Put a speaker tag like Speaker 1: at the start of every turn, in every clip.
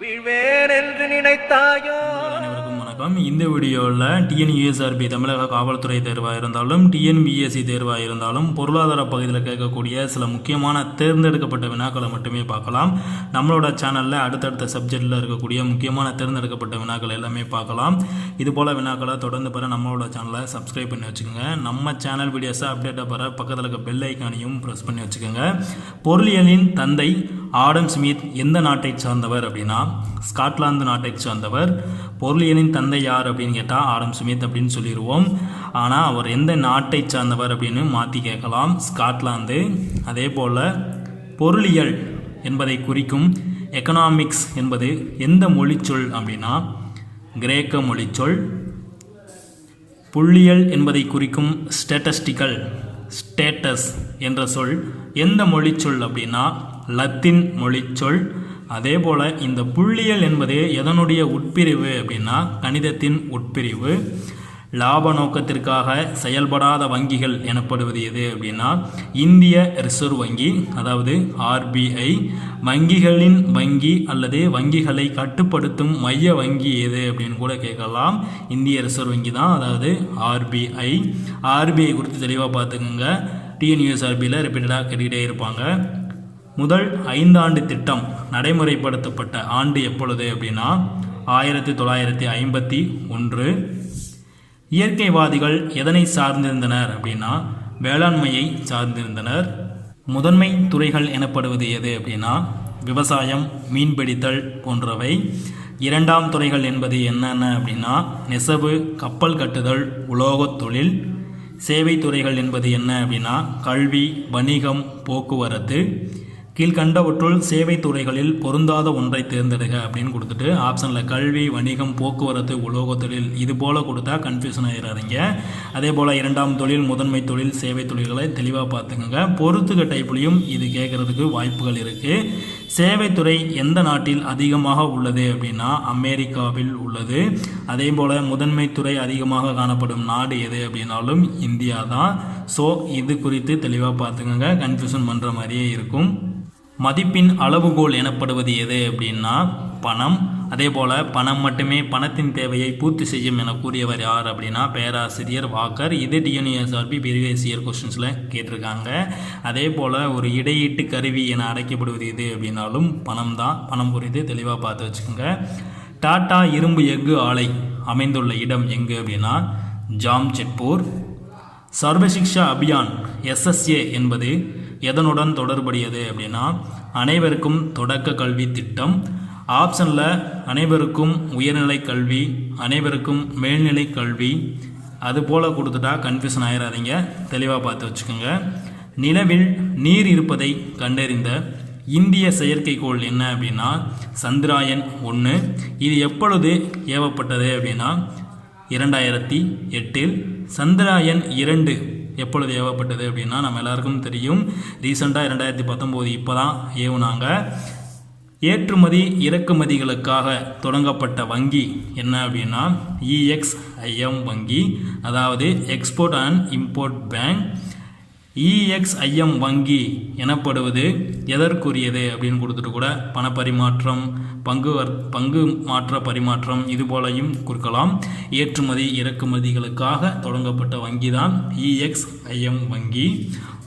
Speaker 1: வீழ்வேன் என்று நினைத்தாயோ?
Speaker 2: அனைவருக்கும் வணக்கம். இந்த வீடியோவில் டிஎன்யூஎஸ்ஆர்பி தமிழக காவல்துறை தேர்வாக இருந்தாலும் டிஎன்பிஎஸ்சி தேர்வாக இருந்தாலும் பொருளாதார பகுதியில் கேட்கக்கூடிய சில முக்கியமான தேர்ந்தெடுக்கப்பட்ட வினாக்களை மட்டுமே பார்க்கலாம். நம்மளோட சேனலில் அடுத்தடுத்த சப்ஜெக்டில் இருக்கக்கூடிய முக்கியமான தேர்ந்தெடுக்கப்பட்ட வினாக்கள் எல்லாமே பார்க்கலாம். இது போல் வினாக்களை தொடர்ந்து பெற நம்மளோட சேனலை சப்ஸ்கிரைப் பண்ணி வச்சுக்கோங்க. நம்ம சேனல் வீடியோஸை அப்டேட்டாக பெற பக்கத்தில் இருக்க பெல் ஐக்கானையும் ப்ரெஸ் பண்ணி வச்சுக்கோங்க. பொருளியலின் தந்தை ஆடம் ஸ்மித் எந்த நாட்டை சார்ந்தவர் அப்படின்னா ஸ்காட்லாந்து நாட்டை சார்ந்தவர் பொருளியலின் தந்தை யார் அப்படின்னு கேட்டால் ஆடம் ஸ்மித் அப்படின்னு சொல்லிடுவோம் ஆனால் அவர் எந்த நாட்டை சார்ந்தவர் அப்படின்னு மாற்றி கேட்கலாம். ஸ்காட்லாந்து அதே போல் பொருளியல் என்பதை குறிக்கும் எக்கனாமிக்ஸ் என்பது எந்த மொழிச்சொல் அப்படின்னா கிரேக்க மொழிச்சொல். புள்ளியல் என்பதை குறிக்கும் ஸ்டேட்டஸ்டிக்கல் ஸ்டேட்டஸ் என்ற சொல் எந்த மொழிச்சொல் அப்படின்னா லத்தீன் மொழிச்சொல். அதே போல் இந்த புள்ளியல் என்பது எதனுடைய உட்பிரிவு அப்படின்னா கணிதத்தின் உட்பிரிவு. லாப நோக்கத்திற்காக செயல்படாத வங்கிகள் எனப்படுவது எது அப்படின்னா இந்திய ரிசர்வ் வங்கி அதாவது ஆர்பிஐ வங்கிகளின் வங்கி அல்லது வங்கிகளை கட்டுப்படுத்தும் மைய வங்கி எது அப்படின்னு கூட கேட்கலாம். இந்திய ரிசர்வ் வங்கி தான் அதாவது ஆர்பிஐ ஆர்பிஐ குறித்து தெளிவாக பார்த்துக்கோங்க. டிஎன்யூஎஸ்ஆர்பியில் ரிப்பீட்டடாக கேட்டுக்கிட்டே இருப்பாங்க. முதல் ஐந்தாண்டு திட்டம் நடைமுறைப்படுத்தப்பட்ட ஆண்டு எப்பொழுது அப்படின்னா ஆயிரத்தி தொள்ளாயிரத்தி ஐம்பத்தி ஒன்று. இயற்கைவாதிகள் எதனை சார்ந்திருந்தனர் அப்படின்னா வேளாண்மையை சார்ந்திருந்தனர். முதன்மை துறைகள் எனப்படுவது எது அப்படின்னா விவசாயம் மீன்பிடித்தல் போன்றவை. இரண்டாம் துறைகள் என்பது என்னென்ன அப்படின்னா நெசவு கப்பல் கட்டுதல் உலோகத் தொழில். சேவை துறைகள் என்பது என்ன அப்படின்னா கல்வி வணிகம் போக்குவரத்து. கீழ்கண்டவற்றுள் சேவை துறைகளில் பொருந்தாத ஒன்றை தேர்ந்தெடுக்க அப்படின்னு கொடுத்துட்டு ஆப்ஷனில் கல்வி வணிகம் போக்குவரத்து உலோக தொழில் இது போல் கொடுத்தா கன்ஃபியூஷன் ஆயிடாதீங்க அதே போல் இரண்டாம் தொழில் முதன்மை தொழில் சேவை தொழில்களை தெளிவாக பார்த்துக்கோங்க. பொறுத்துக்க டைப்லையும் இது கேட்குறதுக்கு வாய்ப்புகள் இருக்குது சேவைத்துறை எந்த நாட்டில் அதிகமாக உள்ளது அப்படின்னா அமெரிக்காவில் உள்ளது. அதே போல் முதன்மை துறை அதிகமாக காணப்படும் நாடு எது அப்படின்னாலும் இந்தியா தான் ஸோ இது குறித்து தெளிவாக பார்த்துக்கோங்க. கன்ஃபியூஷன் பண்ணுற மாதிரியே இருக்கும். மதிப்பின் அளவுகோல் எனப்படுவது எது அப்படின்னா பணம். அதே போல் பணம் மட்டுமே பணத்தின் தேவையை பூர்த்தி செய்யும் என கூறியவர் யார் அப்படின்னா பேராசிரியர் வாக்கர். இது டிஎன்யூஎஸ்ஆர்பி பிரிவேசியர் கொஸ்டின்ஸில் கேட்டிருக்காங்க. அதே போல் ஒரு இடையீட்டு கருவி என அழைக்கப்படுவது எது அப்படின்னாலும் பணம் தான். பணம் குறித்து தெளிவாக பார்த்து வச்சுக்கோங்க. டாடா இரும்பு எஃகு ஆலை அமைந்துள்ள இடம் எங்கு அப்படின்னா ஜாம்ஜெட்பூர் சர்வசிக்ஷா அபியான் எஸ்எஸ்ஏ என்பது எதனுடன் தொடர்புடையது அப்படின்னா அனைவருக்கும் தொடக்க கல்வி திட்டம். ஆப்ஷனில் அனைவருக்கும் உயர்நிலை கல்வி அனைவருக்கும் மேல்நிலை கல்வி. அது போல் கொடுத்துட்டா கன்ஃபியூஷன் ஆயிடாதீங்க தெளிவாக பார்த்து வச்சுக்கோங்க. நிலவில் நீர் இருப்பதை கண்டறிந்த இந்திய செயற்கைக்கோள் என்ன அப்படின்னா சந்திராயன் ஒன்று இது எப்பொழுது ஏவப்பட்டது அப்படின்னா இரண்டாயிரத்தி எட்டில் சந்திராயன் இரண்டு எப்பொழுது ஏவப்பட்டது அப்படின்னா நம்ம எல்லாருக்கும் தெரியும். ரீசெண்டாக ரெண்டாயிரத்தி பத்தொம்போது இப்போ தான் ஏவுனாங்க. ஏற்றுமதி இறக்குமதிகளுக்காக தொடங்கப்பட்ட வங்கி என்ன அப்படின்னா இஎக்ஸ்ஐஎம் வங்கி. அதாவது export and import bank EXIM வங்கி எனப்படுவது எதற்குரியது அப்படின்னு கொடுத்துட்டு கூட பணப்பரிமாற்றம் பங்கு வர் பங்கு மாற்ற பரிமாற்றம் இது போலையும் கொடுக்கலாம். ஏற்றுமதி இறக்குமதிகளுக்காக தொடங்கப்பட்ட வங்கி தான் இஎக்ஸ்ஐஎம் வங்கி.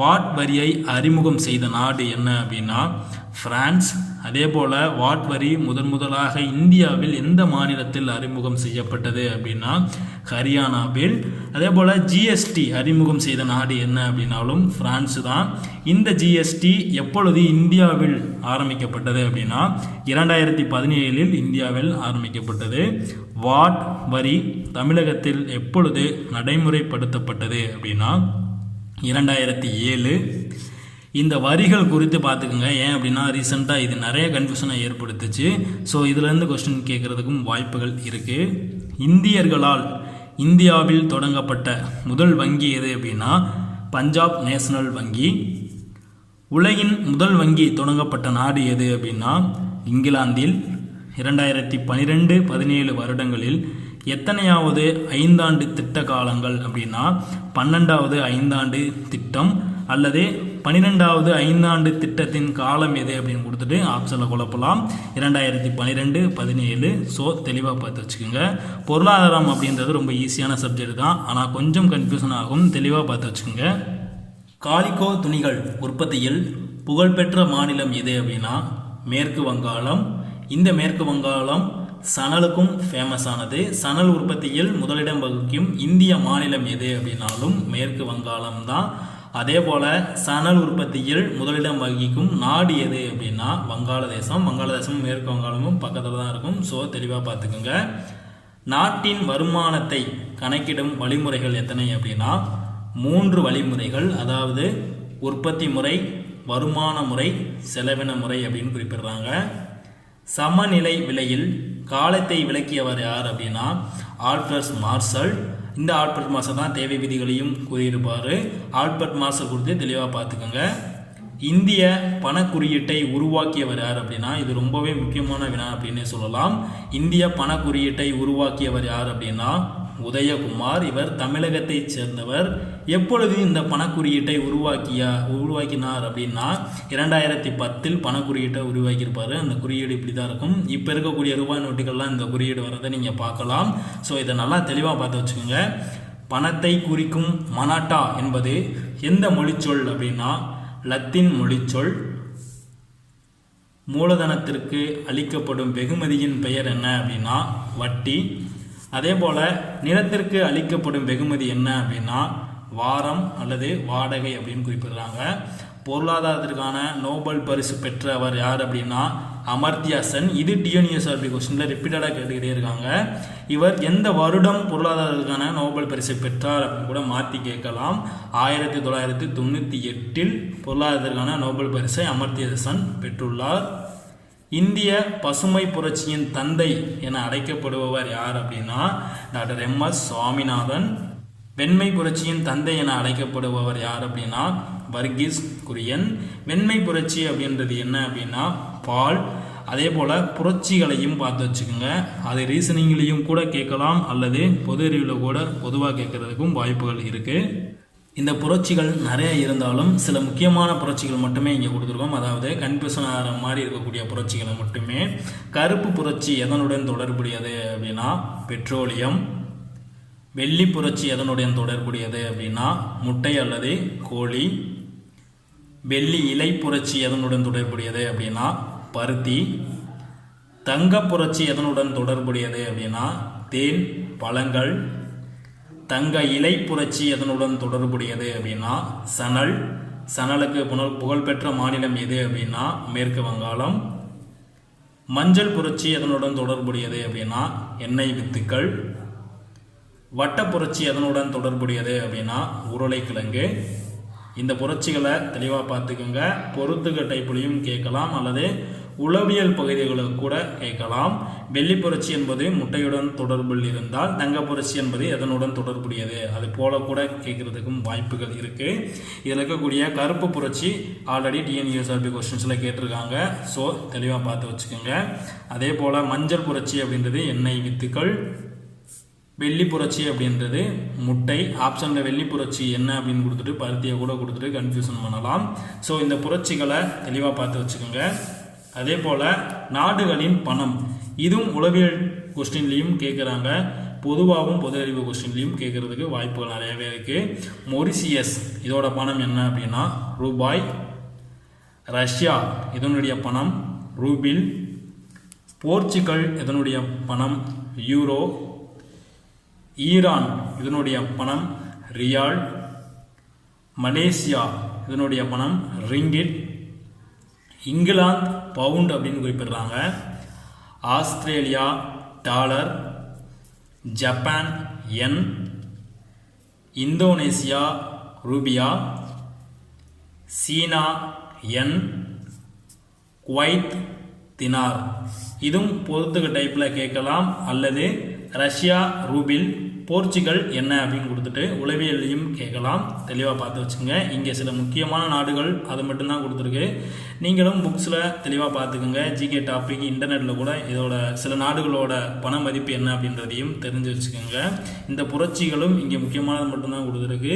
Speaker 2: வாட் வரியை அறிமுகம் செய்த நாடு என்ன அப்படின்னா பிரான்ஸ். அதே போல் வாட் வரி முதன் முதலாக இந்தியாவில் எந்த மாநிலத்தில் அறிமுகம் செய்யப்பட்டது அப்படின்னா ஹரியானாவில் அதே போல் ஜிஎஸ்டி அறிமுகம் செய்த நாடு என்ன அப்படின்னாலும் ஃப்ரான்ஸு தான். இந்த ஜிஎஸ்டி எப்பொழுது இந்தியாவில் ஆரம்பிக்கப்பட்டது அப்படின்னா இரண்டாயிரத்தி பதினேழில் இந்தியாவில் ஆரம்பிக்கப்பட்டது. வாட் வரி தமிழகத்தில் எப்பொழுது நடைமுறைப்படுத்தப்பட்டது அப்படின்னா இரண்டாயிரத்தி ஏழு. இந்த வரிகள் குறித்து பார்த்துக்குங்க. ஏன் அப்படின்னா ரீசெண்டாக இது நிறைய கன்ஃபியூஷனை ஏற்படுத்துச்சு. ஸோ இதுலேருந்து கொஸ்டின் கேட்குறதுக்கும் வாய்ப்புகள் இருக்குது இந்தியர்களால் இந்தியாவில் தொடங்கப்பட்ட முதல் வங்கி எது அப்படின்னா பஞ்சாப் நேஷனல் வங்கி. உலகின் முதல் வங்கி தொடங்கப்பட்ட நாடு எது அப்படின்னா இங்கிலாந்தில் இரண்டாயிரத்தி பன்னிரெண்டு பதினேழு வருடங்களில் எத்தனையாவது ஐந்தாண்டு திட்ட காலங்கள் அப்படின்னா பன்னெண்டாவது ஐந்தாண்டு திட்டம் அல்லது பன்னிரெண்டாவது ஐந்தாண்டு திட்டத்தின் காலம் எது அப்படின்னு கொடுத்துட்டு ஆப்ஷனில் குழப்பலாம். இரண்டாயிரத்தி பன்னிரெண்டு பதினேழு. ஸோ தெளிவாக பார்த்து வச்சுக்கோங்க. பொருளாதாரம் அப்படின்றது ரொம்ப ஈஸியான சப்ஜெக்ட் தான். ஆனால் கொஞ்சம் கன்ஃபியூஷன் ஆகும். தெளிவாக பார்த்து வச்சுக்கோங்க. காலிகோ துணிகள் உற்பத்தியில் புகழ்பெற்ற மாநிலம் எது அப்படின்னா மேற்கு வங்காளம். இந்த மேற்கு வங்காளம் சணலுக்கும் ஃபேமஸ் ஆனது. சணல் உற்பத்தியில் முதலிடம் வகிக்கும் இந்திய மாநிலம் எது அப்படின்னாலும் மேற்கு வங்காளம் தான். அதே போல் சணல் உற்பத்தியில் முதலிடம் வகிக்கும் நாடு எது அப்படின்னா வங்காளதேசம். வங்காளதேசமும் மேற்கு வங்காளமும் பக்கத்தில் தான் இருக்கும். ஸோ தெளிவாக பார்த்துக்கோங்க. நாட்டின் வருமானத்தை கணக்கிடும் வழிமுறைகள் எத்தனை அப்படின்னா மூன்று வழிமுறைகள். அதாவது உற்பத்தி முறை வருமான முறை செலவின முறை அப்படின்னு குறிப்பிடுறாங்க. சமநிலை விலையில் காலத்தை விளக்கியவர் யார் அப்படின்னா ஆல்ட்ரஸ் மார்சல். இந்த ஆல்பர்ட் மாதம் தான் தேவை விதிகளையும் கூறியிருப்பார். ஆல்பர்ட் மார்சல் குறித்து தெளிவாக பார்த்துக்கோங்க. இந்திய பணக்குறியீட்டை உருவாக்கியவர் யார் அப்படின்னா இது ரொம்பவே முக்கியமான வினா அப்படின்னே சொல்லலாம். இந்திய பணக்குறியீட்டை உருவாக்கியவர் யார் அப்படின்னா உதயகுமார். இவர் தமிழகத்தைச் சேர்ந்தவர் எப்பொழுது இந்த பணக்குறியீட்டை உருவாக்கியா உருவாக்கினார் அப்படின்னா இரண்டாயிரத்தி பத்தில் பணக்குறியீட்டை உருவாக்கியிருப்பார். அந்த குறியீடு இப்படி தான் இருக்கும். இப்போ இருக்கக்கூடிய ரூபாய் நோட்டுகள்லாம் இந்த குறியீடு வரதை நீங்கள் பார்க்கலாம். ஸோ இதை நல்லா தெளிவாக பார்த்து வச்சுக்கோங்க. பணத்தை குறிக்கும் மனாட்டா என்பது எந்த மொழிச்சொல் அப்படின்னா லத்தீன் மொழிச்சொல். மூலதனத்திற்கு அளிக்கப்படும் வெகுமதியின் பெயர் என்ன அப்படின்னா வட்டி. அதே போல் நிலத்திற்கு அளிக்கப்படும் வெகுமதி என்ன அப்படின்னா வாரம் அல்லது வாடகை அப்படின்னு குறிப்பிடுறாங்க. பொருளாதாரத்திற்கான நோபல் பரிசு பெற்றவர் யார் அப்படின்னா அமர்த்தியா சென் இது டிஎன்யூஎஸ்ஆர்பி கொஸ்டினில் ரிப்பீட்டடாக கேட்டுக்கிட்டே இருக்காங்க. இவர் எந்த வருடம் பொருளாதாரத்துக்கான நோபல் பரிசு பெற்றார் அப்படின்னு கூட மாற்றி கேட்கலாம். ஆயிரத்தி தொள்ளாயிரத்தி தொண்ணூற்றி எட்டில் பொருளாதாரத்திற்கான நோபல் பரிசை அமர்த்திய சென் பெற்றுள்ளார். இந்திய பசுமை புரட்சியின் தந்தை என அழைக்கப்படுபவர் யார் அப்படின்னா டாக்டர் எம் எஸ் சுவாமிநாதன். வெண்மை புரட்சியின் தந்தை என அழைக்கப்படுபவர் யார் அப்படின்னா வர்கீஸ் குரியன் வெண்மை புரட்சி அப்படின்றது என்ன அப்படின்னா பால். அதே போல் புரட்சிகளையும் பார்த்து வச்சுக்கோங்க. அது ரீசனிங்லேயும் கூட கேட்கலாம் அல்லது பொது அறிவில் கூட பொதுவாக கேட்கறதுக்கும் வாய்ப்புகள் இருக்குது இந்த புரட்சிகள் நிறைய இருந்தாலும் சில முக்கியமான புரட்சிகள் மட்டுமே இங்கே கொடுத்துருக்கோம். அதாவது கன்ஃபியூஷன் ஆகிற மாதிரி இருக்கக்கூடிய புரட்சிகளை மட்டுமே. கருப்பு புரட்சி எதனுடன் தொடர்புடையது அப்படின்னா பெட்ரோலியம் வெள்ளி புரட்சி எதனுடன் தொடர்புடையது அப்படின்னா முட்டை அல்லது கோழி. வெள்ளி இலை புரட்சி எதனுடன் தொடர்புடையது அப்படின்னா பருத்தி. தங்க புரட்சி எதனுடன் தொடர்புடையது அப்படின்னா தேன் பழங்கள். தங்க இலை புரட்சி எதனுடன் தொடர்புடையது அப்படின்னா சணல். சணலுக்கு புனல் புகழ்பெற்ற மாநிலம் எது அப்படின்னா மேற்கு வங்காளம். மஞ்சள் புரட்சி எதனுடன் தொடர்புடையது அப்படின்னா எண்ணெய் வித்துக்கள். வட்ட புரட்சி எதனுடன் தொடர்புடையது அப்படின்னா உருளைக்கிழங்கு. இந்த புரட்சிகளை தெளிவாக பார்த்துக்கோங்க. பொருத்துக டைப்லையும் கேட்கலாம் அல்லது உளவியல் பகுதிகளை கூட கேட்கலாம். வெள்ளி புரட்சி என்பது முட்டையுடன் தொடர்பில் இருந்தால் தங்க புரட்சி என்பது எதனுடன் தொடர்புடையது? அது போல கூட கேட்கறதுக்கும் வாய்ப்புகள் இருக்குது இதில் இருக்கக்கூடிய கருப்பு புரட்சி ஆல்ரெடி டிஎன்யூஎஸ்ஆர்பி கொஸ்டின்ஸில் கேட்டிருக்காங்க. ஸோ தெளிவாக பார்த்து வச்சுக்கோங்க. அதே போல் மஞ்சள் புரட்சி அப்படின்றது எண்ணெய் வித்துக்கள் வெள்ளி புரட்சி அப்படின்றது முட்டை ஆப்ஷனில் வெள்ளி புரட்சி என்ன அப்படின்னு கொடுத்துட்டு பருத்தியை கூட கொடுத்துட்டு கன்ஃபியூஷன் பண்ணலாம். ஸோ இந்த புரட்சிகளை தெளிவாக பார்த்து வச்சுக்கோங்க. அதே போல் நாடுகளின் பணம். இதுவும் உளவியல் கொஸ்டின்லேயும் கேட்குறாங்க பொதுவாகவும் பொது அறிவு கொஸ்டின்லேயும் கேட்குறதுக்கு வாய்ப்புகள் நிறையவே இருக்குது மொரிசியஸ் இதோட பணம் என்ன அப்படின்னா ரூபாய். ரஷ்யா இதனுடைய பணம் ரூபில். போர்ச்சுகல் இதனுடைய பணம் யூரோ. ஈரான் இதனுடைய பணம் ரியால் மலேசியா இதனுடைய பணம் ரிங்கிட் இங்கிலாந்து பவுண்ட் அப்படின்னு குறிப்பிடுறாங்க. Australia dollar Japan yen Indonesia rupiah China yen Kuwait dinar. இதுவும் பொறுத்துக்க டைப்பில் கேட்கலாம். அல்லது ரஷ்யா ரூபில் போர்ச்சுகல் என்ன அப்படின்னு கொடுத்துட்டு உளவியலையும் கேட்கலாம். தெளிவாக பார்த்து வச்சுங்க இங்கே சில முக்கியமான நாடுகள் அது மட்டும்தான் கொடுத்துருக்கு. நீங்களும் புக்ஸில் தெளிவாக பார்த்துக்குங்க. ஜிகே டாபிக் இன்டர்நெட்டில் கூட இதோட சில நாடுகளோட பண மதிப்பு என்ன அப்படின்றதையும் தெரிஞ்சு வச்சுக்கோங்க. இந்த புரட்சிகளும் இங்கே முக்கியமானது மட்டும்தான் கொடுத்துருக்கு.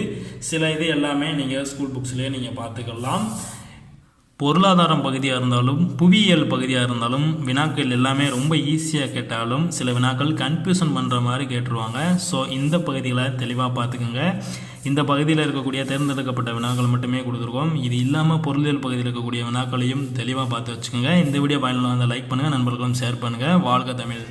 Speaker 2: சில இது எல்லாமே நீங்கள் ஸ்கூல் புக்ஸ்லேயே நீங்கள் பார்த்துக்கலாம். பொருளாதாரம் பகுதியாக இருந்தாலும் புவியியல் பகுதியாக இருந்தாலும் வினாக்கள் எல்லாமே ரொம்ப ஈஸியாக கேட்டாலும் சில வினாக்கள் கன்ஃபியூஷன் பண்ணுற மாதிரி கேட்டுருவாங்க. ஸோ இந்த பகுதிகளை தெளிவாக பார்த்துக்கோங்க. இந்த பகுதியில் இருக்கக்கூடிய தேர்ந்தெடுக்கப்பட்ட வினாக்கள் மட்டுமே கொடுத்துருக்கோம். இது இல்லாமல் பொருளியல் பகுதியில் இருக்கக்கூடிய வினாக்களையும் தெளிவாக பார்த்து வச்சுக்கோங்க. இந்த வீடியோ பயனுள்ள வந்து லைக் பண்ணுங்கள் நண்பர்களும் ஷேர் பண்ணுங்கள் வாழ்க தமிழ்.